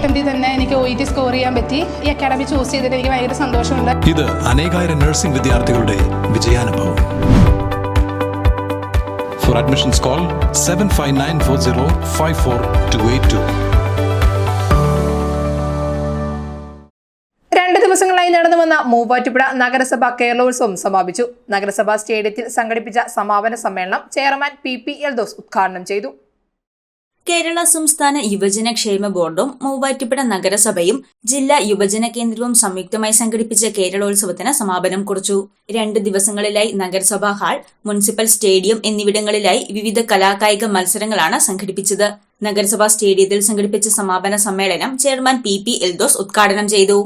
അറ്റംപ്റ്റിൽ തന്നെ എനിക്ക് O E T score ചെയ്യാൻ പറ്റി. ഈ അക്കാഡമി ചൂസ് ചെയ്തിട്ട് എനിക്ക് ഭയങ്കര സന്തോഷമുണ്ട്. ഇത് അനേകായിരം നഴ്സിംഗ് വിദ്യാർത്ഥികളുടെ വിജയാനുഭവം. For admissions call seven five nine four zero five four two eight two രണ്ട് ദിവസങ്ങളായി നടന്നു വന്ന മൂവാറ്റുപുഴ നഗരസഭ കേരളോത്സവം സമാപിച്ചു. നഗരസഭാ സ്റ്റേഡിയത്തിൽ സംഘടിപ്പിച്ച സമാപന സമ്മേളനം chairman P P L those ഉദ്ഘാടനം ചെയ്തു. കേരള സംസ്ഥാന യുവജന ക്ഷേമ ബോർഡും മൂവാറ്റുപുഴ നഗരസഭയും ജില്ലാ യുവജന കേന്ദ്രവും സംയുക്തമായി സംഘടിപ്പിച്ച കേരളോത്സവത്തിന് സമാപനം കുറിച്ചു. രണ്ട് ദിവസങ്ങളിലായി നഗരസഭാ ഹാൾ മുനിസിപ്പൽ സ്റ്റേഡിയം എന്നിവിടങ്ങളിലായി വിവിധ കലാകായിക മത്സരങ്ങളാണ് സംഘടിപ്പിച്ചത്. നഗരസഭാ സ്റ്റേഡിയത്തിൽ സംഘടിപ്പിച്ച സമാപന സമ്മേളനം ചെയർമാൻ പി പി എൽദോസ് ഉദ്ഘാടനം ചെയ്തു.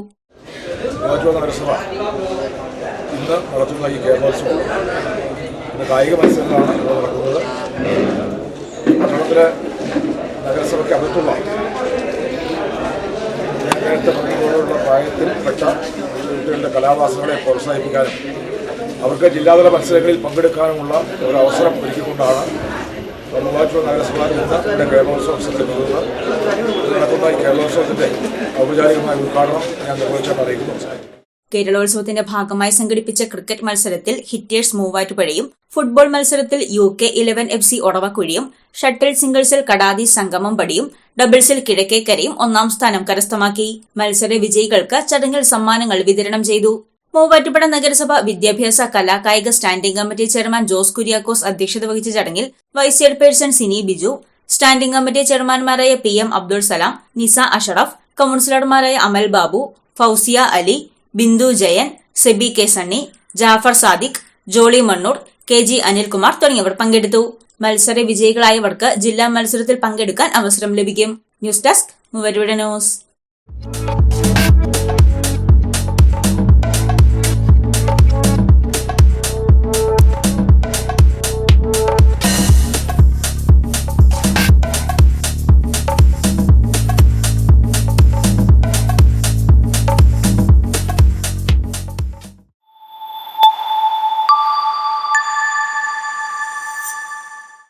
കേരളോത്സവം കായിക മത്സരങ്ങളാണ് നടക്കുന്നത്. പട്ടണത്തിലെ അകത്തുള്ള നേരത്തെ കലാവാസനകളെ പ്രോത്സാഹിപ്പിക്കാനും അവർക്ക് ജില്ലാതല മത്സരങ്ങളിൽ പങ്കെടുക്കാനുമുള്ള ഒരു അവസരം ഒരുക്കിക്കൊണ്ടാണ് മൂവാറ്റുപുഴ നഗരസഭ ഇന്ന് ഇവിടെ കേരളോത്സവം സംഘടിപ്പിക്കുന്നത് നടക്കുന്ന കേരളോത്സവത്തിന്റെ ഔപചാരികമായ ഉദ്ഘാടനം ഞാൻ നിർവഹിച്ചാൽ അറിയിക്കുന്നു. കേരളോത്സവത്തിന്റെ ഭാഗമായി സംഘടിപ്പിച്ച ക്രിക്കറ്റ് മത്സരത്തിൽ ഹിറ്റേഴ്സ് മൂവാറ്റുപുഴയും ഫുട്ബോൾ മത്സരത്തിൽ U K eleven F C ഒടവക്കുഴിയും shuttle സിംഗിൾസിൽ കടാതി സംഗമം പടിയും ഡബിൾസിൽ കിഴക്കേക്കരയും ഒന്നാം സ്ഥാനം കരസ്ഥമാക്കി. മത്സര വിജയികൾക്ക് ചടങ്ങിൽ സമ്മാനങ്ങൾ വിതരണം ചെയ്തു. മൂവാറ്റുപുഴ നഗരസഭ വിദ്യാഭ്യാസ കലാകായിക standing committee chairman Jose Kuriakose അധ്യക്ഷത വഹിച്ച ചടങ്ങിൽ vice chairperson Sini Biju standing committee ചെയർമാൻമാരായ P M Abdul Salam Nisa Ashraf കൌൺസിലർമാരായ Amal Babu Fousiya Ali Bindu Jayan Sebi K Sunny Jaffar Sadiq Jolly Mannur K G Anilkumar തുടങ്ങിയവർ പങ്കെടുത്തു. മത്സര വിജയികളായവർക്ക് ജില്ലാ മത്സരത്തിൽ പങ്കെടുക്കാൻ അവസരം ലഭിക്കും. ന്യൂസ് ഡെസ്ക് മൂവരുടെ ന്യൂസ്.